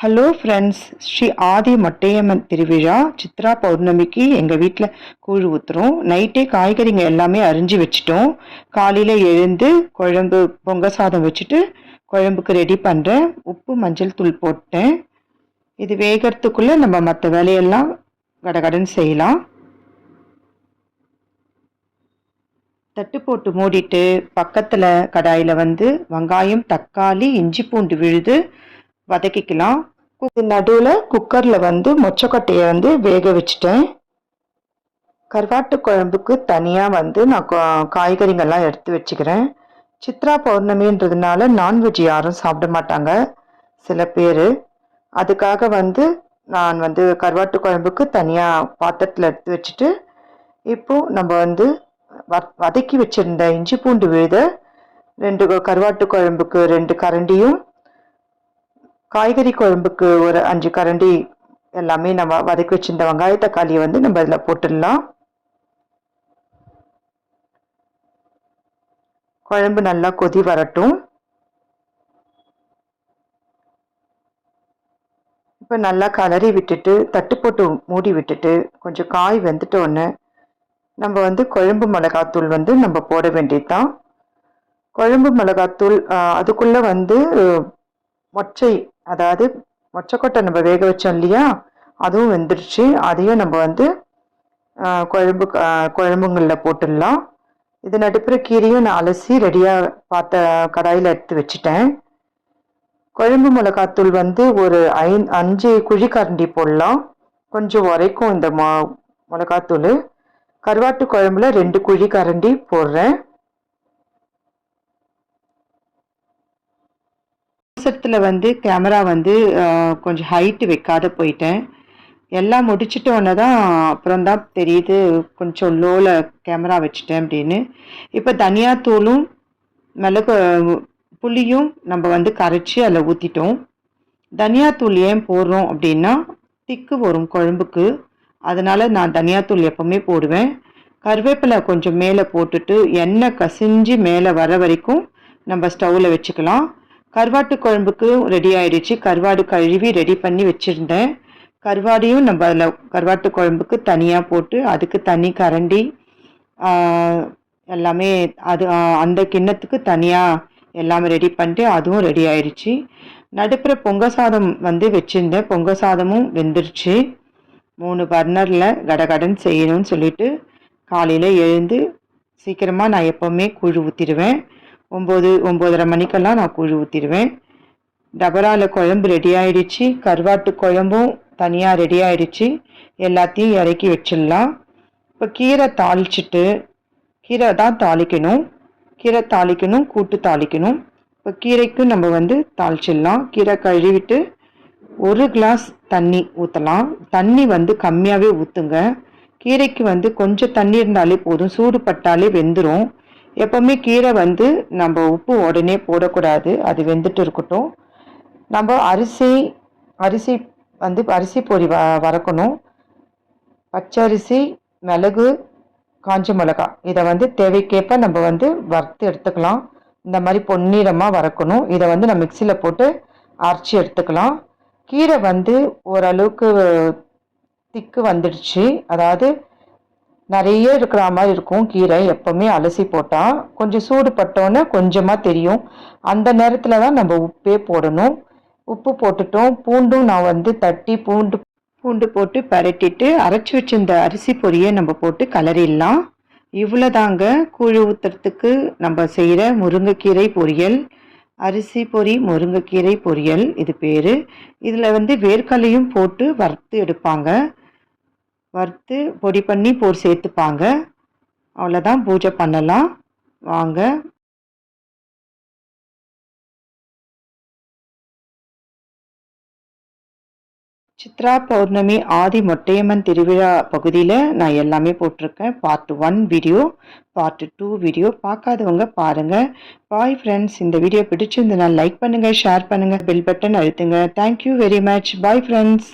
Hello friends Sri ஆதி மொட்டையம்மன் திருவிழா சித்ரா பௌர்ணமிக்கு எங்கள் வீட்டில் கூழ் ஊற்றுறோம் நைட்டே காய்கறிங்க எல்லாமே அரிஞ்சு வச்சுட்டோம். காலையில் எழுந்து குழம்பு பொங்க சாதம் வச்சுட்டு குழம்புக்கு ரெடி பண்ணுறேன் உப்பு மஞ்சள் தூள் போட்டேன். இது வேகிறதுக்குள்ளே நம்ம மற்ற வேலையெல்லாம் கடகடன்னு செய்யலாம். தட்டு போட்டு மூடிட்டு பக்கத்தில் கடாயில் வந்து வெங்காயம் தக்காளி இஞ்சி பூண்டு விழுது வதக்கிக்கலாம். நடுவில் குக்கரில் வந்து மொச்சக்கொட்டையை வந்து வேக வச்சுட்டேன். கருவாட்டு குழம்புக்கு தனியாக வந்து நான் காய்கறிங்கள்லாம் எடுத்து வச்சுக்கிறேன். சித்ரா பௌர்ணமின்றதுனால நான்வெஜ் யாரும் சாப்பிட மாட்டாங்க சில பேர். அதுக்காக வந்து நான் வந்து கருவாட்டு குழம்புக்கு தனியாக பாத்திரத்தில் எடுத்து வச்சுட்டு இப்போது நம்ம வந்து வதக்கி வச்சுருந்த இஞ்சி பூண்டு விழுத ரெண்டு கருவாட்டு குழம்புக்கு ரெண்டு கரண்டியும் காய்கறி குழம்புக்கு ஒரு அஞ்சு கரண்டி எல்லாமே நம்ம வதக்கி வச்சிருந்த வெங்காய தக்காளியை வந்து நம்ம இதில் போட்டுடலாம். குழம்பு நல்லா கொதி வரட்டும். இப்போ நல்லா கலரி விட்டுட்டு தட்டு போட்டு மூடி விட்டுட்டு கொஞ்சம் காய் வெந்துட்டோன்னு நம்ம வந்து குழம்பு மிளகாத்தூள் வந்து நம்ம போட வேண்டியது தான் குழம்பு மிளகாத்தூள் அதுக்குள்ளே வந்து மொச்சை அதாவது மொச்சக்கொட்டை நம்ம வேக வச்சோம் இல்லையா? அதுவும் வெந்துருச்சு. அதையும் நம்ம வந்து குழம்பு குழம்புங்களில் போட்டுடலாம். இது நடுப்புற கீரையும் நான் அலசி ரெடியாக பார்த்த கடாயில் எடுத்து வச்சுட்டேன். குழம்பு மிளகாத்தூள் வந்து ஒரு ஐ அஞ்சு குழி கரண்டி போடலாம். கொஞ்சம் உரைக்கும் இந்த மொ மிளகாத்தூள். கருவாட்டு குழம்புல ரெண்டு குழி கரண்டி போடுறேன். அவசரத்தில் வந்து கேமரா வந்து கொஞ்சம் ஹைட்டு வைக்காத போயிட்டேன். எல்லாம் முடிச்சிட்டோன்னே தான் அப்புறம் தான் தெரியுது கொஞ்சம் லோவில் கேமரா வச்சுட்டேன் அப்படின்னு. இப்போ தனியாத்தூளும் மிளகு புளியும் நம்ம வந்து கரைச்சி அதில் ஊற்றிட்டோம் தனியாத்தூள் ஏன் போடுறோம் அப்படின்னா திக்கு வரும் குழம்புக்கு. அதனால் நான் தனியாத்தூள் எப்போவுமே போடுவேன். கருவேப்பிலை கொஞ்சம் மேலே போட்டுட்டு எண்ணெய் கசிஞ்சு மேலே வர வரைக்கும் நம்ம ஸ்டவ்வில் வச்சுக்கலாம். கருவாட்டு குழம்புக்கு ரெடி ஆயிடுச்சு. கருவாடு கழுவி ரெடி பண்ணி வச்சுருந்தேன். கருவாடையும் நம்ம அதில் கருவாட்டு குழம்புக்கு தனியாக போட்டு அதுக்கு தனி கரண்டி எல்லாமே அது அந்த கிண்ணத்துக்கு தனியாக எல்லாமே ரெடி பண்ணிட்டு அதுவும் ரெடி ஆயிடுச்சு. நடுப்புற பொங்க சாதம் வந்து வச்சுருந்தேன். பொங்க சாதமும் வெந்துருச்சு. மூணு பர்னரில் கடகடன் செய்யணும்னு சொல்லிட்டு காலையில் எழுந்து சீக்கிரமாக நான் எப்போவுமே குழு ஊற்றிடுவேன் ஒம்பது ஒம்போதரை மணிக்கெல்லாம் நான் குழு ஊற்றிடுவேன் டபராவில் குழம்பு ரெடி ஆயிடுச்சு. கருவாட்டு குழம்பும் தனியாக ரெடி ஆயிடுச்சு. எல்லாத்தையும் இறக்கி வச்சிடலாம். இப்போ கீரை தாளிச்சிட்டு கீரை தான் தாளிக்கணும். கீரை தாளிக்கணும் கூட்டு தாளிக்கணும். இப்போ கீரைக்கும் நம்ம வந்து தாளிச்சிடலாம். கீரை கழுவிட்டு ஒரு கிளாஸ் தண்ணி ஊற்றலாம் தண்ணி வந்து கம்மியாகவே ஊற்றுங்க கீரைக்கு வந்து கொஞ்சம் தண்ணி இருந்தாலே போதும். சூடு பட்டாலே வெந்துடும் எப்போவுமே கீரை வந்து நம்ம உப்பு உடனே போடக்கூடாது. அது வெந்துட்டு இருக்கட்டும். நம்ம அரிசி அரிசி வந்து அரிசி பொடி வ வறக்கணும். பச்சரிசி மிளகு காஞ்ச மிளகா. இதை வந்து தேவைக்கேற்ப நம்ம வந்து வறுத்து எடுத்துக்கலாம். இந்த மாதிரி பொன்னிறமாக வறக்கணும். இதை வந்து நம்ம மிக்சியில் போட்டு அரைச்சி எடுத்துக்கலாம். கீரை வந்து ஓரளவுக்கு திக்கு வந்துடுச்சு. அதாவது நிறைய இருக்கிற மாதிரி இருக்கும். கீரை எப்போவுமே அலசி போட்டால் கொஞ்சம் சூடு பட்டோன்னே கொஞ்சமாக தெரியும். அந்த நேரத்தில் தான் நம்ம உப்பே போடணும். உப்பு போட்டுட்டோம். பூண்டும் நான் வந்து தட்டி பூண்டு பூண்டு போட்டு பரட்டிட்டு அரைச்சி வச்சிருந்த அரிசி பொரியை நம்ம போட்டு கலரிடலாம். இவ்வளோதாங்க கூழு ஊற்றுறதுக்கு நம்ம செய்கிற முருங்கைக்கீரை பொரியல். அரிசி பொரி முருங்கைக்கீரை பொரியல் இது பேர். இதில் வந்து வேர்க்கலையும் போட்டு வறுத்து எடுப்பாங்க. வறுத்து பொடி பண்ணி போர் சேர்த்துப்பாங்க. அவ்வளோதான் பூஜை பண்ணலாம். வாங்க. சித்ரா பௌர்ணமி ஆதி மொட்டையம்மன் திருவிழா பகுதியில் நான் எல்லாமே போட்டிருக்கேன். Part one video part two video பார்க்காதவங்க பாருங்கள் பாய் ஃப்ரெண்ட்ஸ் இந்த வீடியோ பிடிச்சிருந்ததுனால் லைக் பண்ணுங்கள் ஷேர் பண்ணுங்கள் பெல் பட்டன் அழுத்துங்க. Thank you very much bye friends